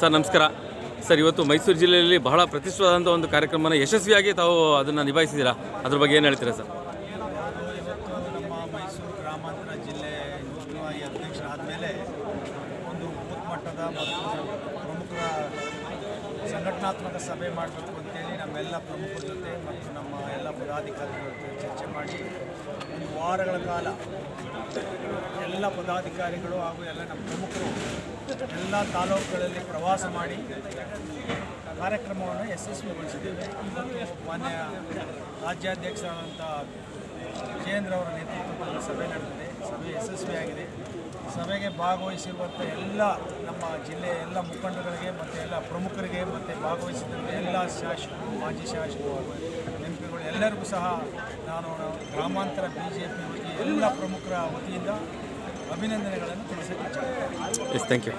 Sir, ನಮಸ್ಕಾರ. Sir, ಇವತ್ತು ಮೈಸೂರು ಜಿಲ್ಲೆಯಲ್ಲಿ ಬಹಳ ಪ್ರತಿಷ್ಠಿತವಾದಂಥ ಒಂದು ಕಾರ್ಯಕ್ರಮನ ಯಶಸ್ವಿಯಾಗಿ ತಾವು ಅದನ್ನು ನಿಭಾಯಿಸಿದ್ದೀರಾ? ಅದ್ರ ಬಗ್ಗೆ ಏನು ಹೇಳ್ತೀರಾ, ಸರ್? ನಮ್ಮ ಮೈಸೂರು ಗ್ರಾಮಾಂತರ ಜಿಲ್ಲೆ ನೂತನವಾಗಿ ಅಧ್ಯಕ್ಷರಾದ ಮೇಲೆ ಒಂದು ಬೂತ್ ಮಟ್ಟದ ಮತ್ತು ಸಂಘಟನಾತ್ಮಕ ಸಭೆ ಮಾಡಬೇಕು ಅಂತೇಳಿ ನಮ್ಮೆಲ್ಲ ಪ್ರಮುಖರ ಜೊತೆ ಮತ್ತು ನಮ್ಮ ಎಲ್ಲ ಪದಾಧಿಕಾರಿಗಳ ಜೊತೆ ಚರ್ಚೆ ಮಾಡಿ ಒಂದು ವಾರಗಳ ಕಾಲ ಎಲ್ಲ ಪದಾಧಿಕಾರಿಗಳು ಹಾಗೂ ಎಲ್ಲ ನಮ್ಮ ಪ್ರಮುಖರು ಎಲ್ಲ ತಾಲೂಕುಗಳಲ್ಲಿ ಪ್ರವಾಸ ಮಾಡಿ ಕಾರ್ಯಕ್ರಮವನ್ನು ಯಶಸ್ವಿಗೊಳಿಸಿದ್ದೇವೆ. ಮಾನ್ಯ ರಾಜ್ಯಾಧ್ಯಕ್ಷರಾದಂಥ ವಿಜೇಂದ್ರ ಅವರ ನೇತೃತ್ವದಲ್ಲಿ ಸಭೆ ನಡೆದಿದೆ. ಸಭೆ ಯಶಸ್ವಿಯಾಗಿದೆ. ಸಭೆಗೆ ಭಾಗವಹಿಸಿರುವಂಥ ಎಲ್ಲ ನಮ್ಮ ಜಿಲ್ಲೆಯ ಎಲ್ಲ ಮುಖಂಡಗಳಿಗೆ ಮತ್ತು ಎಲ್ಲ ಪ್ರಮುಖರಿಗೆ ಮತ್ತು ಭಾಗವಹಿಸಿದಂಥ ಎಲ್ಲ ಶಾಸಕರು, ಮಾಜಿ ಶಾಸಕರು ಎಂ ಪಿಗಳು ಎಲ್ಲರಿಗೂ ಸಹ ನಾನು ಗ್ರಾಮಾಂತರ ಬಿ ಜೆ ಪಿ ಎಲ್ಲ ಪ್ರಮುಖರ ವತಿಯಿಂದ ಅಭಿನಂದನೆಗಳನ್ನು ತಿಳಿಸಕ್ಕೆ ಇಚ್ಛೆ ಎಸ್ ಥ್ಯಾಂಕ್ ಯು